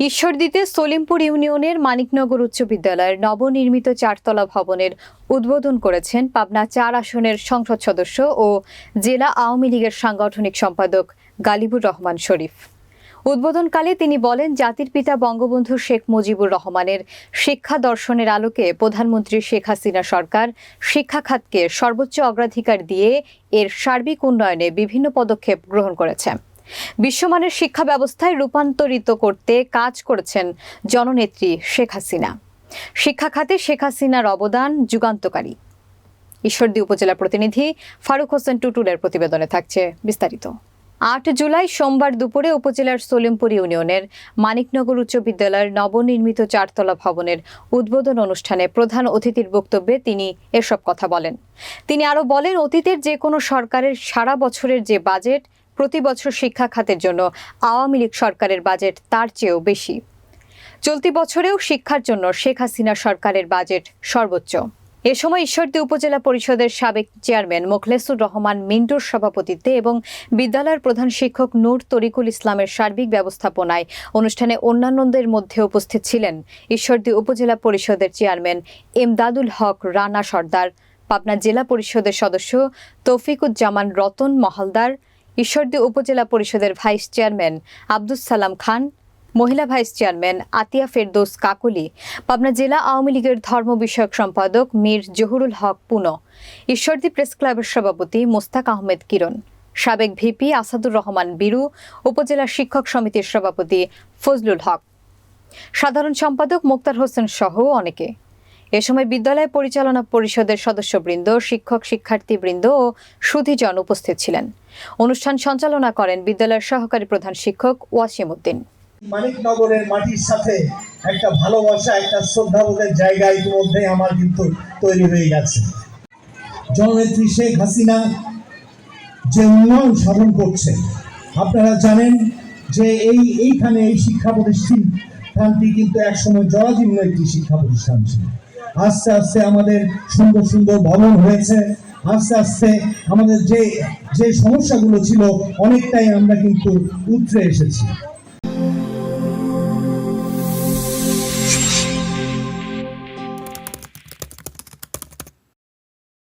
ঈশ্বরদীতে সলিমপুর ইউনিয়নের মানিকনগর উচ্চ বিদ্যালয়ের নবনির্মিত চারতলা ভবনের উদ্বোধন করেছেন পাবনা চার আসনের সংসদ সদস্য ও জেলা আওয়ামী লীগের সাংগঠনিক সম্পাদক গালিবুর রহমান শরীফ। উদ্বোধনকালে তিনি বলেন, জাতির পিতা বঙ্গবন্ধু শেখ মুজিবুর রহমানের শিক্ষা দর্শনের আলোকে প্রধানমন্ত্রী শেখ হাসিনা সরকার শিক্ষা খাতকে সর্বোচ্চ অগ্রাধিকার দিয়ে এর সার্বিক উন্নয়নে বিভিন্ন পদক্ষেপ গ্রহণ করেছে বিশ্বমানের শিক্ষা ব্যবস্থায় রূপান্তরিত করতে কাজ করেছেন জননেত্রী শেখ হাসিনা। শিক্ষা খাতে শেখ হাসিনার অবদান যুগান্তকারী। ঈশ্বরদী উপজেলা প্রতিনিধি ফারুক হোসেন টুটুলের প্রতিবেদনে থাকছে বিস্তারিত। আট জুলাই সোমবার দুপুরে উপজেলার সলিমপুর ইউনিয়নের মানিকনগর উচ্চ বিদ্যালয়ের নবনির্মিত চারতলা ভবনের উদ্বোধন অনুষ্ঠানে প্রধান অতিথির বক্তব্যে তিনি এসব কথা বলেন। তিনি আরও বলেন, অতীতের যে কোনো সরকারের সারা বছরের যে বাজেট প্রতি বছর শিক্ষা খাতের জন্য আওয়ামী লীগ সরকারের বাজেট তার চেয়েও বেশি। চলতি বছরেও শিক্ষার জন্য শেখ হাসিনা সরকারের বাজেট সর্বোচ্চ। এ সময় ঈশ্বরদী উপজেলা পরিষদের সাবেক চেয়ারম্যান মোখলেসুর রহমান মিন্টুর সভাপতিত্বে এবং বিদ্যালয়ের প্রধান শিক্ষক নূর তরিকুল ইসলামের সার্বিক ব্যবস্থাপনায় অনুষ্ঠানে অন্যান্যদের মধ্যে উপস্থিত ছিলেন ঈশ্বরদী উপজেলা পরিষদের চেয়ারম্যান এমদাদুল হক, রানা সর্দার, পাবনা জেলা পরিষদের সদস্য তৌফিকুজ্জামান রতন মহলদার ঈশ্বরদী উপজেলা পরিষদের ভাইস চেয়ারম্যান আব্দুস সালাম খান, মহিলা ভাইস চেয়ারম্যান আতিয়া ফেরদৌস কাকলি, পাবনা জেলা আওয়ামী লীগের ধর্ম বিষয়ক সম্পাদক মীর জহুরুল হক পুনো, ঈশ্বরদী প্রেস ক্লাবের সভাপতি মোস্তাক আহমেদ কিরণ, সাবেক ভিপি আসাদুর রহমান বীরু, উপজেলা শিক্ষক সমিতির সভাপতি ফজলুল হক। সাধারণ সম্পাদক মোক্তার হোসেন সহ অনেকে। এ সময় বিদ্যালয় পরিচালনা পরিষদের সদস্যবৃন্দ, শিক্ষক শিক্ষার্থীবৃন্দ ও সুধীজন উপস্থিত ছিলেন। অনুষ্ঠান সঞ্চালনা করেন বিদ্যালয়ের সহকারী প্রধান শিক্ষক ওয়াসিম উদ্দিন। মানিকনগরের মাটির সাথে একটা ভালোবাসা, একটা শ্রদ্ধাবোধের জায়গা ইতিমধ্যে আমার কিন্তু তৈরি হয়ে গেছে। জননেত্রী শেখ হাসিনা যে উন্নয়ন সাধন করছে, আপনারা জানেন যে এই, এইখানে এই শিক্ষা প্রতিষ্ঠানটি কিন্তু একসময় জরাজীর্ণ একটি শিক্ষা প্রতিষ্ঠান ছিল। আস্তে আস্তে আমাদের সুন্দর সুন্দর ভবন হয়েছে। আস্তে আস্তে আমাদের যে যে সমস্যাগুলো ছিল, অনেকটাই আমরা কিন্তু উতরে এসেছি।